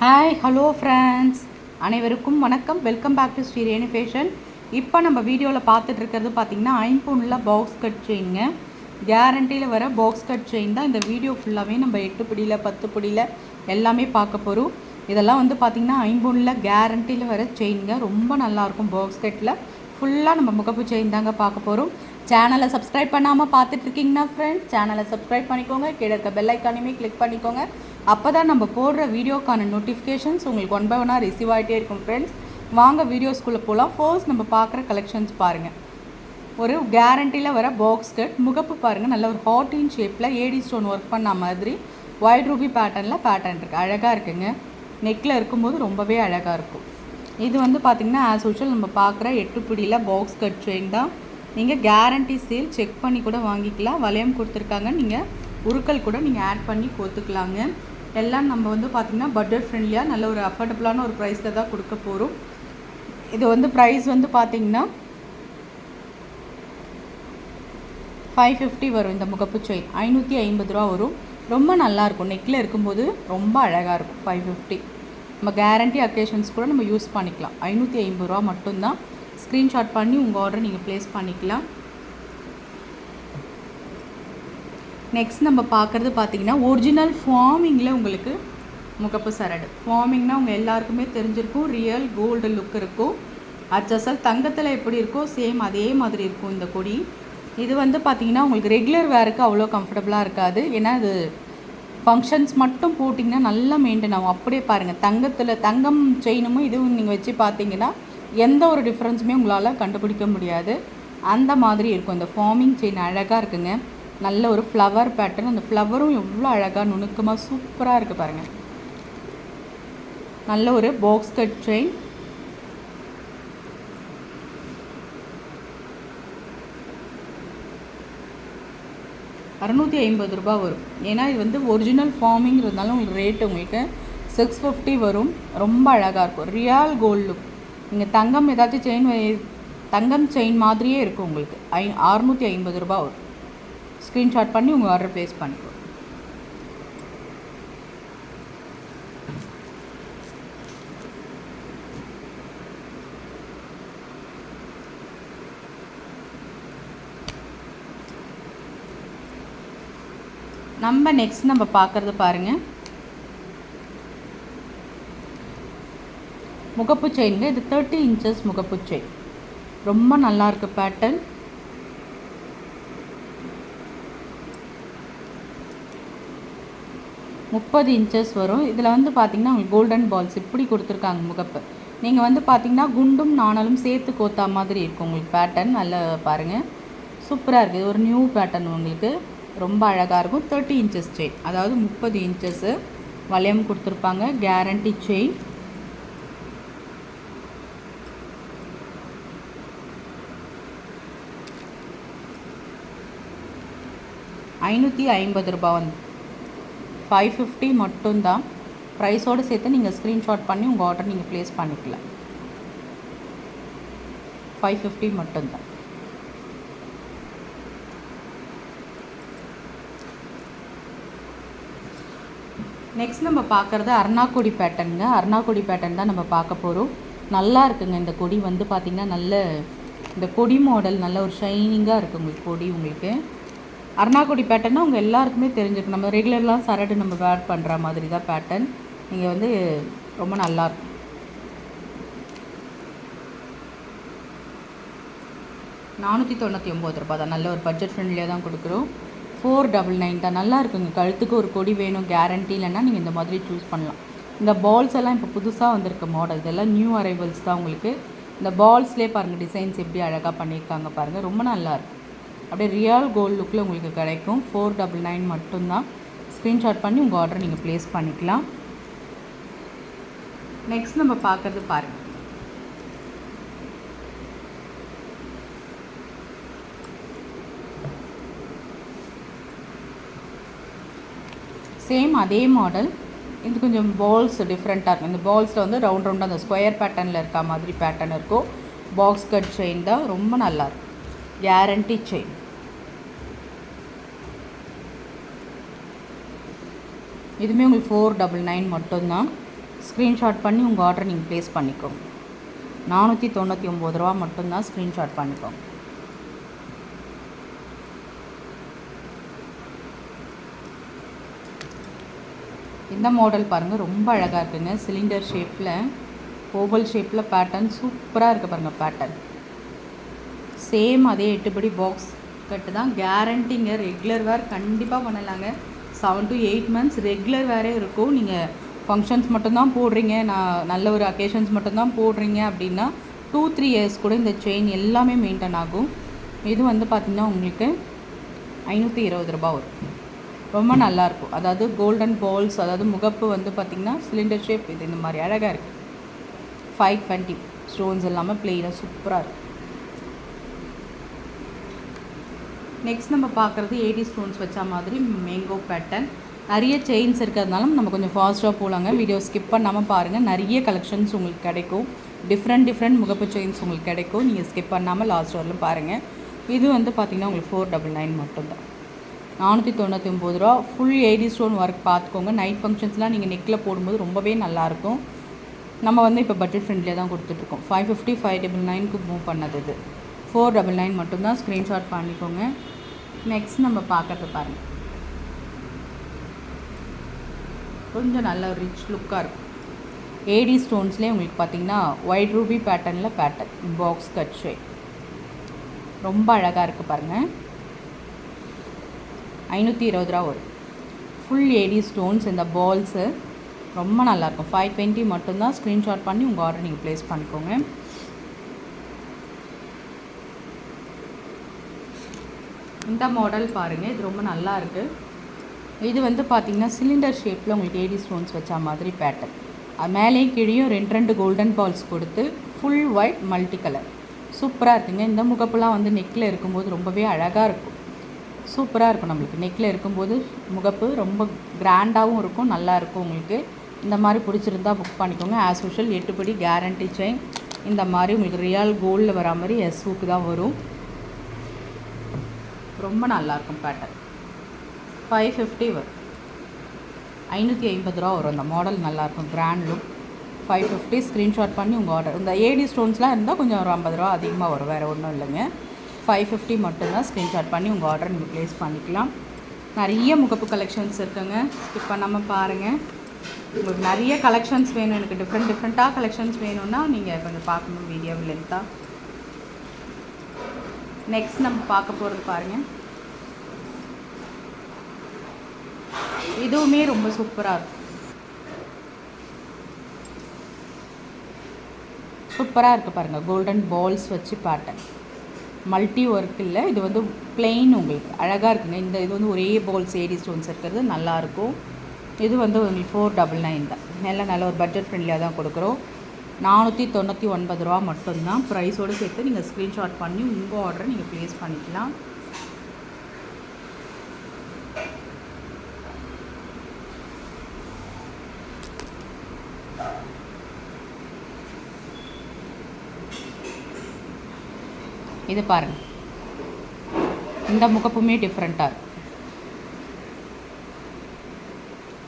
Hi hello friends அனைவருக்கும் வணக்கம். Welcome back to Sri Renu fashion இப்போ நம்ம வீடியோவில் பார்த்துட்டு இருக்கிறது பார்த்தீங்கன்னா ஐம்பூனில் பாக்ஸ் கட் செயினுங்க கேரண்டியில் வர பாக்ஸ் கட் செயின் தான் இந்த வீடியோ ஃபுல்லாகவே நம்ம எட்டு பிடியில் பத்து பிடியில் எல்லாமே பார்க்க போகிறோம் இதெல்லாம் வந்து பார்த்திங்கன்னா ஐம்பூனில் கேரண்டியில் வர செயினுங்க ரொம்ப நல்லாயிருக்கும் பாக்ஸ் கட்டில் ஃபுல்லாக நம்ம முகப்பு செயின் தாங்க பார்க்க போகிறோம் சேனலை சப்ஸ்கிரைப் பண்ணாமல் பார்த்துட்ருக்கீங்கன்னா ஃப்ரெண்ட்ஸ் சேனலை சப்ஸ்கிரைப் பண்ணிக்கோங்க. கீழே இருக்க பெல் ஐக்கானுமே கிளிக் பண்ணிக்கோங்க. அப்போ தான் நம்ம போடுற வீடியோக்கான நோட்டிஃபிகேஷன்ஸ் உங்களுக்கு ஒன் பை ஒன்னாக ரிசீவ் ஆகிட்டே இருக்கும் ஃப்ரெண்ட்ஸ் வாங்க வீடியோஸ்குள்ளே போகலாம் ஃபர்ஸ்ட் நம்ம பார்க்குற கலெக்ஷன்ஸ் பாருங்கள் ஒரு கேரண்டியில் வர பாக்ஸ் கட் முகப்பு பாருங்கள் நல்ல ஒரு ஹார்டின் ஷேப்பில் ஏடி ஸ்டோன் ஒர்க் பண்ண மாதிரி ஒயிட் ரூபி பேட்டர்னில் பேட்டர்ன் இருக்குது அழகாக இருக்குங்க. நெக்கில் இருக்கும்போது ரொம்பவே அழகாக இருக்கும். இது வந்து பார்த்திங்கன்னா ஆஸ் யூஷுவல் நம்ம பார்க்குற எட்டு பிடியில் பாக்ஸ் கட் செயின் தான். நீங்கள் கேரண்டி சேல் செக் பண்ணி கூட வாங்கிக்கலாம். வளையம் கொடுத்துருக்காங்க. நீங்கள் உருக்கள் கூட நீங்கள் ஆட் பண்ணி கோத்துக்கலாங்க எல்லாம் நம்ம வந்து பார்த்திங்கன்னா பட்ஜெட் ஃப்ரெண்ட்லியாக நல்ல ஒரு அஃபோர்டபுளான ஒரு ப்ரைஸில் தான் கொடுக்க போகிறோம் இது வந்து ப்ரைஸ் வந்து பார்த்திங்கன்னா ஃபைவ் ஃபிஃப்டி வரும் இந்த முகப்பு செயின். ஐநூற்றி ஐம்பது ரூபா வரும். ரொம்ப நல்லாயிருக்கும் நெக்கில் இருக்கும்போது ரொம்ப அழகாக இருக்கும். ஃபைவ் ஃபிஃப்டி நம்ம கேரண்டி அக்கேஷன்ஸ் கூட நம்ம யூஸ் பண்ணிக்கலாம். ஐநூற்றி ஐம்பது ரூபா மட்டும்தான். ஸ்க்ரீன்ஷாட் பண்ணி உங்கள் ஆர்டர் நீங்கள் ப்ளேஸ் பண்ணிக்கலாம். நெக்ஸ்ட் நம்ம பார்க்குறது பார்த்தீங்கன்னா ஒரிஜினல் ஃபார்மிங்கில் உங்களுக்கு முகப்பு சரடு ஃபார்மிங்னா உங்கள் எல்லாருக்குமே தெரிஞ்சிருக்கும் ரியல் கோல்டு லுக் இருக்கும். அச்சசல் தங்கத்தில் எப்படி இருக்கோ சேம் அதே மாதிரி இருக்கும் இந்த கொடி. இது வந்து பார்த்திங்கன்னா உங்களுக்கு ரெகுலர் வேருக்கு அவ்வளோ கம்ஃபர்டபுளாக இருக்காது. ஏன்னா இது ஃபங்க்ஷன்ஸ் மட்டும் போட்டிங்கன்னா நல்லா மெயின்டைன் ஆகும். அப்படியே பாருங்கள் தங்கத்தில் தங்கம் செயினும் இதுவும் நீங்கள் வச்சு பார்த்தீங்கன்னா எந்த ஒரு டிஃப்ரென்ஸுமே உங்களால் கண்டுபிடிக்க முடியாது. அந்த மாதிரி இருக்கும். இந்த ஃபார்மிங் செயின் அழகாக இருக்குங்க. நல்ல ஒரு ஃப்ளவர் பேட்டர்ன் அந்த ஃப்ளவரும் எவ்வளோ அழகாக நுணுக்கமாக சூப்பராக இருக்குது பாருங்கள் நல்ல ஒரு பாக்ஸ் கட் செயின் அறநூற்றி ஐம்பது ரூபா வரும். ஏன்னா இது வந்து ஒரிஜினல் ஃபார்மிங்கிறதுனால உங்களுக்கு ரேட்டு உங்களுக்கு சிக்ஸ் ஃபிஃப்டி வரும். ரொம்ப அழகாக இருக்கும். ரியல் கோல்டு லுக் நீங்கள் தங்கம் ஏதாச்சும் செயின் தங்கம் செயின் மாதிரியே இருக்கும் உங்களுக்கு. ஐ அறுநூற்றி ஐம்பது ரூபா வரும். ஸ்க்ரீன்ஷாட் பண்ணி உங்கள் ஆர்டர் ப்ளேஸ் பண்ணிக்கோ. நம்ம நெக்ஸ்ட் நம்ம பார்க்குறது பாருங்கள் முகப்பு செயினில் இது தேர்ட்டி இன்ச்சஸ் முகப்பு செயின். ரொம்ப நல்லா இருக்கு பேட்டர்ன் முப்பது இன்ச்சஸ் வரும். இதில் வந்து பார்த்திங்கன்னா உங்களுக்கு கோல்டன் பால்ஸ் இப்படி கொடுத்துருக்காங்க முகப்பு. நீங்கள் வந்து பார்த்திங்கன்னா குண்டும் நாணலும் சேர்த்து கோத்தா மாதிரி இருக்கும் உங்களுக்கு பேட்டர்ன் நல்லா பாருங்கள் சூப்பராக இருக்குது ஒரு நியூ பேட்டர்ன் உங்களுக்கு. ரொம்ப அழகாக இருக்கும். தேர்ட்டி இன்ச்சஸ் செயின் அதாவது முப்பது இன்ச்சஸ்ஸு வளையம் கொடுத்துருப்பாங்க. கேரண்டி செயின் ஐநூற்றி ஐம்பது ரூபா வந்து. ஃபைவ் ஃபிஃப்டி மட்டும்தான். ப்ரைஸோடு சேர்த்து நீங்கள் ஸ்க்ரீன்ஷாட் பண்ணி உங்கள் ஆர்டர் நீங்கள் ப்ளேஸ் பண்ணிக்கலாம். ஃபைவ் ஃபிஃப்டி மட்டும்தான். நெக்ஸ்ட் நம்ம பார்க்குறது அருணாக்கொடி பேட்டர்னுங்க அருணாக்கொடி பேட்டர்ன் தான் நம்ம பார்க்க போகிறோம் நல்லா இருக்குங்க. இந்த கொடி வந்து பார்த்திங்கன்னா நல்ல இந்த கொடி மாடல் நல்ல ஒரு ஷைனிங்காக இருக்குது உங்களுக்கு கொடி உங்களுக்கு. அருணாக்குடி பேட்டர்னா உங்கள் எல்லாருக்குமே தெரிஞ்சிருக்கும். நம்ம ரெகுலர்லாம் சரடு நம்ம வேர் பண்ணுற மாதிரி தான் பேட்டர்ன் நீங்கள் வந்து ரொம்ப நல்லாயிருக்கும் நானூற்றி தொண்ணூற்றி ஒம்பது ரூபா தான் நல்ல ஒரு பட்ஜெட் ஃப்ரெண்ட்லியாக தான் கொடுக்குறோம். ஃபோர் டபுள் நைன் தான். நல்லா இருக்குங்க. கழுத்துக்கு ஒரு கொடி வேணும். கேரண்டி இல்லைன்னா நீங்கள் இந்த மாதிரி சூஸ் பண்ணலாம். இந்த பால்ஸ் எல்லாம் இப்போ புதுசாக வந்திருக்க மாடல் இதெல்லாம் நியூ அரைவல்ஸ் தான் உங்களுக்கு. இந்த பால்ஸ்லேயே பாருங்கள் டிசைன்ஸ் எப்படி அழகாக பண்ணியிருக்காங்க பாருங்கள் ரொம்ப நல்லாயிருக்கும் அப்படியே ரியல் கோல்டு லுக்கில் உங்களுக்கு கிடைக்கும். ஃபோர் டபுள் நைன் மட்டும்தான். ஸ்க்ரீன்ஷாட் பண்ணி உங்கள் ஆர்டர் நீங்கள் ப்ளேஸ் பண்ணிக்கலாம். நெக்ஸ்ட் நம்ம பார்க்குறது பாருங்கள் சேம் அதே மாடல் இது கொஞ்சம் பால்ஸ் டிஃப்ரெண்ட்டாக இருக்கும். இந்த பால்ஸில் வந்து ரவுண்ட் ரவுண்டாக அந்த ஸ்கொயர் பேட்டர்னில் இருக்க மாதிரி பேட்டர்ன் இருக்கும். பாக்ஸ் கட் செயின் தான். ரொம்ப நல்லாயிருக்கும் கேரண்டி செயின் இதுவுமே உங்களுக்கு ஃபோர் டபுள் நைன் மட்டும்தான். ஸ்க்ரீன்ஷாட் பண்ணி உங்கள் ஆர்டரை நீங்கள் ப்ளேஸ் பண்ணிக்கோங்க. நானூற்றி தொண்ணூற்றி ஒம்பது ரூபா மட்டும்தான் ஸ்க்ரீன்ஷாட் பண்ணிக்கோங்க. இந்த மாடல் பாருங்கள் ரொம்ப அழகாக இருக்குங்க. சிலிண்டர் ஷேப்பில் ஓவல் ஷேப்பில் பேட்டர்ன் சூப்பராக இருக்குது பாருங்கள் பேட்டர்ன் சேம் அதே எட்டுப்படி பாக்ஸ் கட்டு தான். கேரண்டிங்க ரெகுலர் வேர் கண்டிப்பாக பண்ணலாங்க. Seven to eight months regular வேரே இருக்கும். நீங்கள் ஃபங்க்ஷன்ஸ் மட்டும்தான் போடுறீங்க. நான் நல்ல ஒரு அக்கேஷன்ஸ் மட்டும்தான் போடுறீங்க அப்படின்னா டூ த்ரீ இயர்ஸ் கூட இந்த செயின் எல்லாமே மெயின்டைன் ஆகும். இது வந்து பார்த்திங்கன்னா உங்களுக்கு ஐநூற்றி இருபது ரூபா வரும். ரொம்ப நல்லாயிருக்கும் அதாவது கோல்டன் பால்ஸ் அதாவது முகப்பு வந்து பார்த்திங்கன்னா சிலிண்டர் ஷேப் இது இந்த மாதிரி அழகாக இருக்குது ஃபைவ் டுவெண்ட்டி ஸ்டோன்ஸ் இல்லாமல் பிளெயினாக சூப்பராக இருக்குது நெக்ஸ்ட் நம்ம பார்க்குறது எயிட்டி ஸ்டோன்ஸ் வச்ச மாதிரி மேங்கோ பேட்டர்ன் நிறைய செயின்ஸ் இருக்கிறதுனால நம்ம கொஞ்சம் ஃபாஸ்ட்டாக போகலாங்க வீடியோ ஸ்கிப் பண்ணாமல் பாருங்கள் நிறைய கலெக்ஷன்ஸ் உங்களுக்கு கிடைக்கும். டிஃப்ரெண்ட் டிஃப்ரெண்ட் முகப்பு செயின்ஸ் உங்களுக்கு கிடைக்கும். நீங்கள் ஸ்கிப் பண்ணாமல் லாஸ்ட் வரலும் பாருங்கள் இது வந்து பார்த்திங்கன்னா உங்களுக்கு ஃபோர் டபுள் நைன் மட்டும்தான். நானூற்றி தொண்ணூற்றி ஒம்பது ரூபா. ஃபுல் எயிட்டி ஸ்டோன் ஒர்க் பார்த்துக்கோங்க. நைட் ஃபங்க்ஷன்ஸ்லாம் நீங்கள் நெக்கில் போடும்போது ரொம்பவே நல்லாயிருக்கும். நம்ம வந்து இப்போ பட்ஜெட் ஃப்ரெண்ட்லியாக தான் கொடுத்துட்ருக்கோம் ஃபைவ் ஃபிஃப்டி ஃபைவ் டபுள் நைனுக்கு மூவ் பண்ணது இது. ஃபோர் டபுள் நைன் மட்டும்தான் ஸ்க்ரீன்ஷாட் பண்ணிக்கோங்க. நெக்ஸ்ட் நம்ம பார்க்கறது பாருங்கள் கொஞ்சம் நல்ல ரிச் லுக்காக இருக்கும். ஏடி ஸ்டோன்ஸ்லேயே உங்களுக்கு பார்த்தீங்கன்னா ஒயிட் ரூபி பேட்டர்னில் பேட்டர்ன் பாக்ஸ் கட் ஷேப் ரொம்ப அழகாக இருக்குது பாருங்கள் ஐநூற்றி இருபது ரூபா வரும். ஃபுல் ஏடி ஸ்டோன்ஸ் இந்த பால்ஸு ரொம்ப நல்லாயிருக்கும் ஃபைவ் டுவெண்ட்டி மட்டும்தான் ஸ்க்ரீன்ஷாட் பண்ணி உங்கள் ஆர்டர் நீங்கள் ப்ளேஸ் பண்ணிக்கோங்க. இந்த மாடல் பாருங்கள் இது ரொம்ப நல்லா இருக்குது இது வந்து பார்த்திங்கன்னா சிலிண்டர் ஷேப்பில் உங்களுக்கு ஏடி ஸ்டோன்ஸ் வச்ச மாதிரி பேட்டர்ன் அது மேலேயும் கீழேயும் ரெண்டு ரெண்டு கோல்டன் பால்ஸ் கொடுத்து ஃபுல் ஒயிட் மல்டி கலர் சூப்பராக இருக்குங்க. இந்த முகப்புலாம் வந்து நெக்கில் இருக்கும்போது ரொம்பவே அழகாக இருக்கும். சூப்பராக இருக்கும் நம்மளுக்கு. நெக்கில் இருக்கும்போது முகப்பு ரொம்ப கிராண்டாகவும் இருக்கும் நல்லா இருக்கும் உங்களுக்கு. இந்த மாதிரி பிடிச்சிருந்தா புக் பண்ணிக்கோங்க. ஆஸ் யூஷுவல் எட்டுப்படி கேரண்டி செயின் இந்த மாதிரி உங்களுக்கு ரியல் கோல்டில் வரா மாதிரி எஸ்வுக்கு தான் வரும். ரொம்ப நல்லாயிருக்கும் பேட்டர் ஃபைவ் ஃபிஃப்டி வரும். ஐநூற்றி ஐம்பது ரூபா வரும் அந்த மாடல் நல்லாயிருக்கும் grand look five fifty screenshot பண்ணி உங்கள் ஆர்டர் இந்த ஏடி ஸ்டோன்ஸ்லாம் இருந்தால் கொஞ்சம் ஒரு ஐம்பது ரூபா அதிகமாக வரும் வேறு ஒன்றும் இல்லைங்க. ஃபைவ் ஃபிஃப்டி மட்டும்தான் ஸ்க்ரீன்ஷாட் பண்ணி உங்கள் ஆர்டர் நீங்கள் ப்ளேஸ் பண்ணிக்கலாம். நிறைய முகப்பு கலெக்ஷன்ஸ் இருக்குங்க. இப்போ நம்ம பாருங்கள் உங்களுக்கு நிறைய கலெக்ஷன்ஸ் வேணும். எனக்கு டிஃப்ரெண்ட் டிஃப்ரெண்ட்டாக கலெக்ஷன்ஸ் வேணும்னா நீங்கள் கொஞ்சம் பார்க்கணும் வீடியோ லென்த்தாக நெக்ஸ்ட் நம்ம பார்க்க போகிறது பாருங்கள் இதுவுமே ரொம்ப சூப்பராக இருக்கும். சூப்பராக இருக்குது பாருங்கள் கோல்டன் பால்ஸ் வச்சு பேட்டர்ன் மல்டி ஒர்க் இல்லை. இது வந்து பிளெயின் உங்களுக்கு. அழகாக இருக்குங்க. இந்த இது வந்து ஒரே பால்ஸ் ஏடி ஸ்டோன்ஸ் இருக்கிறது நல்லாயிருக்கும் இது வந்து உங்களுக்கு ஃபோர் டபுள் நைன் தான். நல்ல நல்ல ஒரு பட்ஜெட் ஃப்ரெண்ட்லியாக தான் கொடுக்குறோம். நானூற்றி தொண்ணூற்றி ஒன்பது ரூபா மட்டும்தான். ப்ரைஸோடு சேர்த்து நீங்கள் ஸ்க்ரீன்ஷாட் பண்ணி உங்கள் ஆர்டரை நீங்கள் ப்ளேஸ் பண்ணிக்கலாம். இது பாருங்கள் இந்த முகப்புமே டிஃப்ரெண்ட்டாக இருக்கும்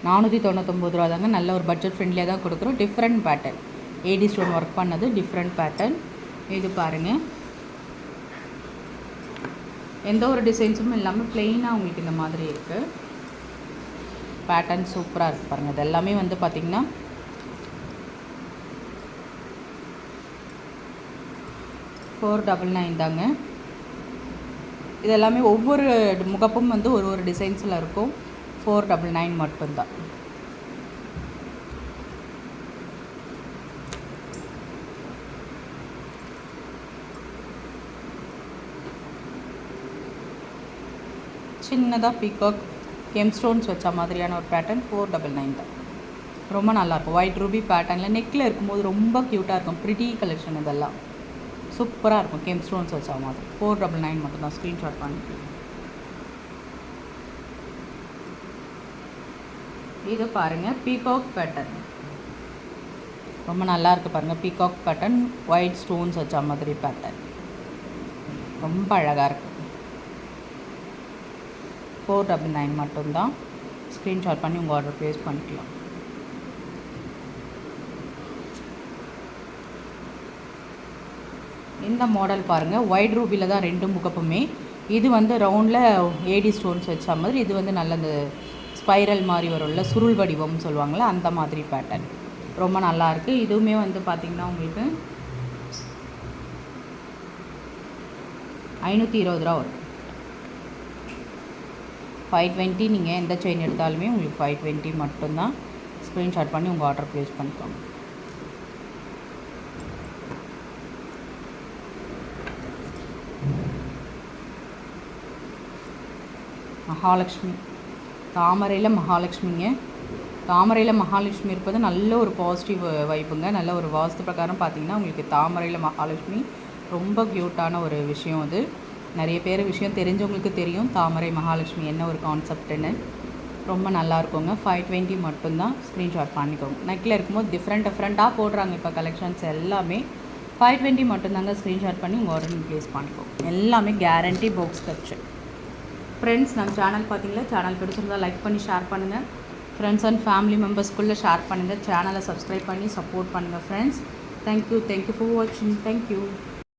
நானூற்றி தொண்ணூத்தொம்பது ரூபா தாங்க நல்ல ஒரு பட்ஜெட் ஃப்ரெண்ட்லியாக தான் கொடுக்குறோம். Different pattern AD stone work பண்ணது டிஃப்ரெண்ட் பேட்டர்ன் இது பாருங்கள் எந்த ஒரு டிசைன்ஸும் இல்லாமல் பிளெயினாக உங்களுக்கு இந்த மாதிரி இருக்குது பேட்டர்ன் சூப்பராக இருக்குது பாருங்கள் இது எல்லாமே வந்து பார்த்திங்கன்னா ஃபோர் டபுள் நைன் தாங்க. இது எல்லாமே ஒவ்வொரு முகப்பும் வந்து ஒரு ஒரு டிசைன்ஸில் இருக்கும். ஃபோர் டபுள் நைன் மட்டும்தான். சின்னதாக பீகாக் கெம் ஸ்டோன்ஸ் வச்ச மாதிரியான ஒரு பேட்டர்ன் ஃபோர் டபுள் நைன் தான். ரொம்ப நல்லாயிருக்கும் ஒயிட் ரூபி பேட்டர்னில் நெக்கில் இருக்கும்போது ரொம்ப க்யூட்டாக இருக்கும். ப்ரிட்டி கலெக்ஷன் இதெல்லாம். சூப்பராக இருக்கும். கெம் ஸ்டோன்ஸ் வச்ச மாதிரி. ஃபோர் டபுள் நைன் மட்டும் தான் ஸ்க்ரீன்ஷாட் பண்ணி. இது பாருங்கள் பீகாக் பேட்டர்ன் ரொம்ப நல்லா இருக்குது பாருங்கள் பீகாக் பேட்டர்ன் ஒயிட் ஸ்டோன்ஸ் வச்ச மாதிரி பேட்டர்ன் ரொம்ப அழகாக இருக்குது ஃபோர் டபுள் நைன் மட்டும்தான் ஸ்க்ரீன்ஷாட் பண்ணி உங்கள் ஆர்டர் ப்ளேஸ் பண்ணிக்கலாம். இந்த மாடல் பாருங்கள் ஒயிட் ரூபியில் தான் ரெண்டும் புக்கப்புமே இது வந்து ரவுண்டில் ஏடி ஸ்டோன்ஸ் வச்ச மாதிரி இது வந்து நல்ல இந்த ஸ்பைரல் மாதிரி வரும்ல சுருள் வடிவம்னு சொல்லுவாங்கள்ல அந்த மாதிரி பேட்டர்ன் ரொம்ப நல்லாயிருக்கு இதுவுமே வந்து பார்த்திங்கன்னா உங்களுக்கு ஐநூற்றி இருபது ரூபா வரும். ஃபைவ் டுவெண்ட்டி நீங்கள் எந்த செயின் எடுத்தாலுமே உங்களுக்கு ஃபைவ் டுவெண்ட்டி மட்டும்தான் ஸ்க்ரீன்ஷாட் பண்ணி உங்கள் ஆர்டர் ப்ளேஸ் பண்ணிக்கோங்க. மகாலட்சுமி. தாமரையில் மகாலட்சுமிங்க. தாமரையில் மகாலட்சுமி இருப்பது நல்ல ஒரு பாசிட்டிவ் வைப்புங்க நல்ல ஒரு வாஸ்து பிரகாரம் பார்த்தீங்கன்னா உங்களுக்கு தாமரையில் மகாலட்சுமி ரொம்ப க்யூட்டான ஒரு விஷயம் அது. நிறைய பேர் விஷயம் தெரிஞ்சவங்களுக்கு தெரியும். தாமரை மகாலட்சுமி என்ன ஒரு கான்செப்ட்டுன்னு ரொம்ப நல்லா இருக்குங்க. ஃபைவ் டுவெண்ட்டி மட்டும்தான் ஸ்க்ரீன்ஷாட் பண்ணிக்கோங்க. நெக்கில் இருக்கும்போது டிஃப்ரெண்ட் டிஃப்ரெண்ட்டாக போடுறாங்க இப்போ கலெக்ஷன்ஸ் எல்லாமே. ஃபைவ் டுவெண்ட்டி மட்டும்தாங்க ஸ்க்ரீன்ஷாட் பண்ணி உங்கள் ஆர்டர் ப்ளேஸ் பண்ணிக்கோங்க. எல்லாமே கேரண்டி பாக்ஸ் கச்சு ஃப்ரெண்ட்ஸ் நம்ம சேனல் பார்த்தீங்களா? சேனல் பிடிச்சிருந்தா லைக் பண்ணி ஷேர் பண்ணுங்கள் ஃப்ரெண்ட்ஸ் அண்ட் ஃபேமிலி மெம்பர்ஸ்குள்ளே ஷேர் பண்ணுங்கள் சேனலை சப்ஸ்கிரைப் பண்ணி சப்போர்ட் பண்ணுங்கள் friends thank you thank you for வாட்சிங் தேங்க்யூ